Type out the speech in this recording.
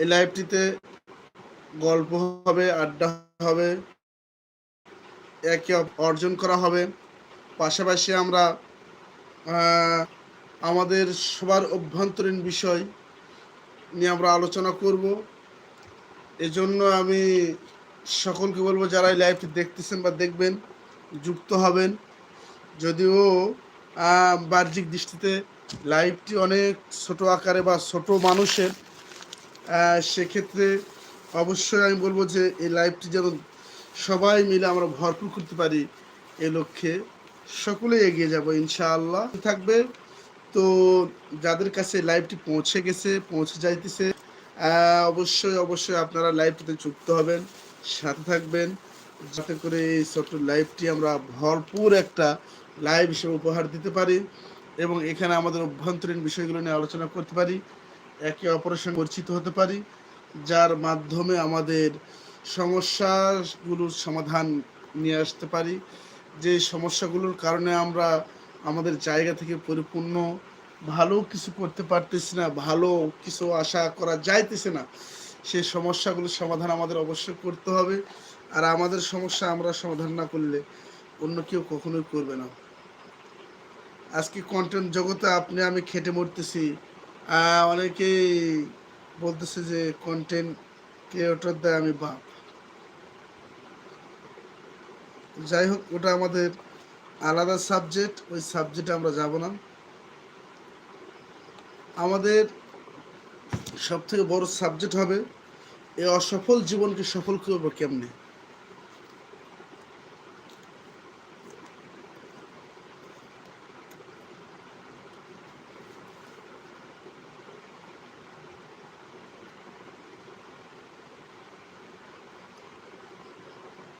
এই লাইভটিতে গল্প হবে, আড্ডা হবে, একে অর্জন করা হবে। পাশাপাশি আমরা আমাদের সবার অভ্যন্তরীণ বিষয় নিয়ে আমরা আলোচনা করব। এজন্য আমি সকলকে বলব, যারা এই লাইভটি দেখতেছেন বা দেখবেন, যুক্ত হবেন। যদিও বাহ্যিক দৃষ্টিতে লাইভটি অনেক ছোট আকারে বা ছোট মানুষের সেক্ষেত্রে অবশ্যই আমি বলব যে এই লাইভটি যেন সবাই মিলে আমরা ভরপুর করতে পারি এ লক্ষ্যে। সকলে এগিয়ে যাব, ইনশাআল্লাহ। থাকবে। তো যাদের কাছে লাইভটি পৌঁছে গেছে, পৌঁছে যাইতেছে অবশ্যই অবশ্যই আপনারা লাইভটিতে যুক্ত হবেন, সাথে থাকবেন। যাতে করে এই ছোট্ট লাইভটি আমরা ভরপুর একটা লাইভ হিসেবে উপহার দিতে পারি এবং এখানে আমাদের অভ্যন্তরীণ বিষয়গুলো নিয়ে আলোচনা করতে পারি। একে অপরের সঙ্গে পরিচিত হতে পারি, যার মাধ্যমে আমাদের সমস্যাগুলোর সমাধান নিয়ে আসতে পারি। যে সমস্যাগুলোর কারণে আমরা আমাদের জায়গা থেকে পরিপূর্ণ, ভালো কিছু করতে পারতেছি না, ভালো কিছু আশা করা যাইতেছে না, সেই সমস্যাগুলোর সমাধান আমাদের অবশ্যই করতে হবে। আর আমাদের সমস্যা আমরা সমাধান না করলে অন্য কেউ কখনোই করবে না। আজকে কন্টেন্ট জগতে আপনি, আমি খেটে মরতেছি। অনেকেই বলতেছে যে কন্টেন্ট ক্রিয়েটর দেয় আমি বাপ। যাই হোক, ওটা আমাদের আলাদা সাবজেক্ট ওই সাবজেক্টে আমরা যাব না। আমাদের সব থেকে বড় সাবজেক্ট হবে, এই অসফল জীবনকে সফল করব কেমনে?